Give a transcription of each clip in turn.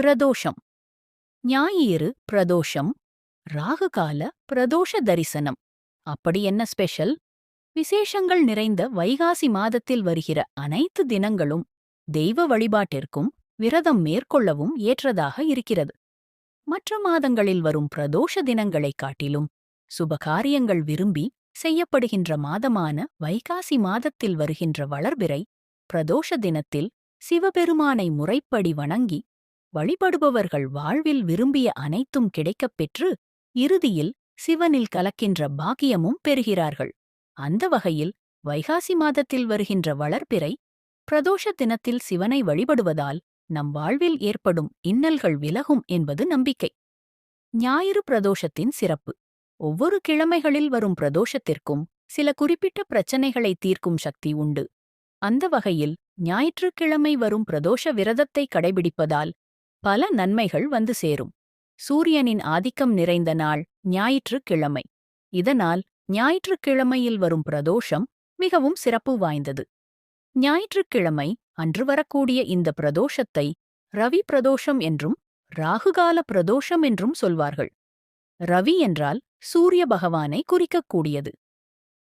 பிரதோஷம். ஞாயிறு பிரதோஷம் ராகுகால பிரதோஷ தரிசனம். அப்படி என்ன ஸ்பெஷல்? விசேஷங்கள் நிறைந்த வைகாசி மாதத்தில் வருகிற அனைத்து தினங்களும் தெய்வ வழிபாட்டிற்கும் விரதம் மேற்கொள்ளவும் ஏற்றதாக இருக்கிறது. மற்ற மாதங்களில் வரும் பிரதோஷ தினங்களைக் காட்டிலும் சுபகாரியங்கள் விரும்பி செய்யப்படுகின்ற மாதமான வைகாசி மாதத்தில் வருகின்ற வளர்பிறை பிரதோஷ தினத்தில் சிவபெருமானை முறைப்படி வணங்கி வழிபடுபவர்கள் வாழ்வில் விரும்பிய அனைத்தும் கிடைக்கப் பெற்று இறுதியில் சிவனில் கலக்கின்ற பாக்கியமும் பெறுகிறார்கள். அந்த வகையில் வைகாசி மாதத்தில் வருகின்ற வளர்பிறை பிரதோஷ தினத்தில் சிவனை வழிபடுவதால் நம் வாழ்வில் ஏற்படும் இன்னல்கள் விலகும் என்பது நம்பிக்கை. ஞாயிறு பிரதோஷத்தின் சிறப்பு. ஒவ்வொரு கிழமைகளில் வரும் பிரதோஷத்திற்கும் சில குறிப்பிட்ட பிரச்சனைகளை தீர்க்கும் சக்தி உண்டு. அந்த வகையில் ஞாயிற்றுக்கிழமை வரும் பிரதோஷ விரதத்தை கடைபிடிப்பதால் பல நன்மைகள் வந்து சேரும். சூரியனின் ஆதிக்கம் நிறைந்த நாள் ஞாயிற்றுக்கிழமை. இதனால் ஞாயிற்றுக்கிழமையில் வரும் பிரதோஷம் மிகவும் சிறப்பு வாய்ந்தது. ஞாயிற்றுக்கிழமை அன்று வரக்கூடிய இந்த பிரதோஷத்தை ரவி பிரதோஷம் என்றும் ராகுகால பிரதோஷம் என்றும் சொல்வார்கள். ரவி என்றால் சூரிய பகவானை குறிக்கக்கூடியது.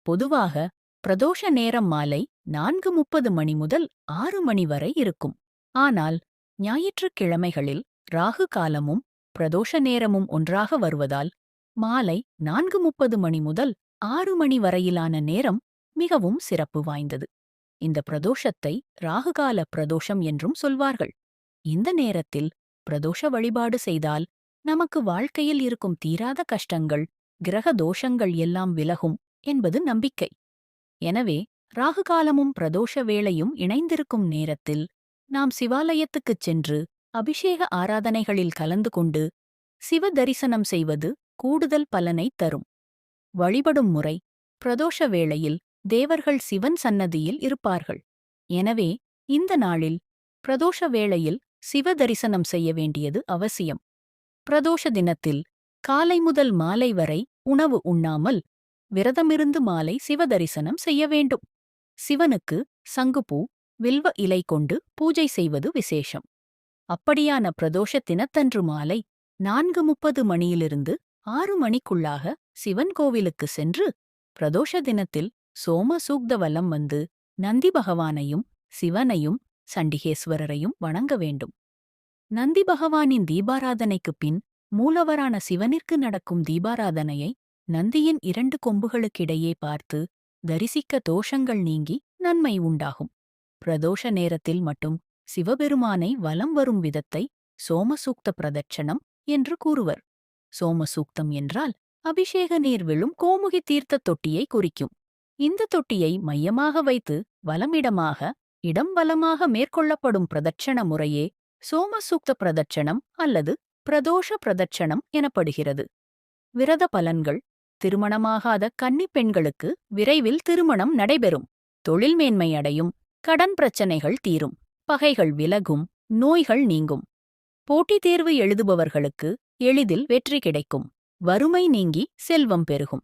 பொதுவாக பிரதோஷ நேரம் மாலை நான்கு முப்பது மணி முதல் ஆறு மணி வரை இருக்கும். ஆனால் ஞாயிற்றுக்கிழமைகளில் ராகு காலமும் பிரதோஷ நேரமும் ஒன்றாக வருவதால் மாலை நான்கு முப்பது மணி முதல் ஆறு மணி வரையிலான நேரம் மிகவும் சிறப்பு வாய்ந்தது. இந்த பிரதோஷத்தை ராகுகால பிரதோஷம் என்றும் சொல்வார்கள். இந்த நேரத்தில் பிரதோஷ வழிபாடு செய்தால் நமக்கு வாழ்க்கையில் இருக்கும் தீராத கஷ்டங்கள் கிரக தோஷங்கள் எல்லாம் விலகும் என்பது நம்பிக்கை. எனவே ராகுகாலமும் பிரதோஷ வேளையும் இணைந்திருக்கும் நேரத்தில் நாம் சிவாலயத்துக்குச் சென்று அபிஷேக ஆராதனைகளில் கலந்து கொண்டு சிவ தரிசனம் செய்வது கூடுதல் பலனை தரும். வழிபடும் முறை பிரதோஷ வேளையில் தேவர்கள் சிவன் சன்னதியில் இருப்பார்கள். எனவே இந்த நாளில் பிரதோஷ வேளையில் சிவ தரிசனம் செய்ய வேண்டியது அவசியம். பிரதோஷ தினத்தில் காலை முதல் மாலை வரை உணவு உண்ணாமல் விரதமிருந்து மாலை சிவ தரிசனம் செய்ய வேண்டும். சிவனுக்கு சங்குப்பூ வில்வ இலை கொண்டு பூஜை செய்வது விசேஷம். அப்படியான பிரதோஷ தினத்தன்று மாலை நான்கு முப்பது மணியிலிருந்து ஆறு மணிக்குள்ளாக சிவன் கோவிலுக்கு சென்று பிரதோஷ தினத்தில் சோம சூக்த வலம் வந்து நந்தி பகவானையும் சிவனையும் சண்டிகேஸ்வரரையும் வணங்க வேண்டும். நந்தி பகவானின் தீபாராதனைக்குப் பின் மூலவரான சிவனிற்கு நடக்கும் தீபாராதனையை நந்தியின் இரண்டு கொம்புகளுக்கிடையே பார்த்து தரிசிக்க தோஷங்கள் நீங்கி நன்மை உண்டாகும். பிரதோஷ நேரத்தில் மட்டும் சிவபெருமானை வலம் வரும் விதத்தை சோமசூக்த பிரதட்சணம் என்று கூறுவர். சோமசூக்தம் என்றால் அபிஷேக நீர் விழும் கோமுகி தீர்த்த தொட்டியை குறிக்கும். இந்த தொட்டியை மையமாக வைத்து வலமிடமாக இடம் வலமாக மேற்கொள்ளப்படும் பிரதட்சண முறையே சோமசூக்த பிரதட்சணம் அல்லது பிரதோஷ பிரதட்சணம் எனப்படுகிறது. விரத பலன்கள் திருமணமாகாத கன்னிப் பெண்களுக்கு விரைவில் திருமணம் நடைபெறும். தொழில் மேன்மை அடையும் கடன் பிரச்சனைகள் தீரும் பகைகள் விலகும் நோய்கள் நீங்கும். போட்டித் தேர்வு எழுதுபவர்களுக்கு எளிதில் வெற்றி கிடைக்கும். வறுமை நீங்கி செல்வம் பெருகும்.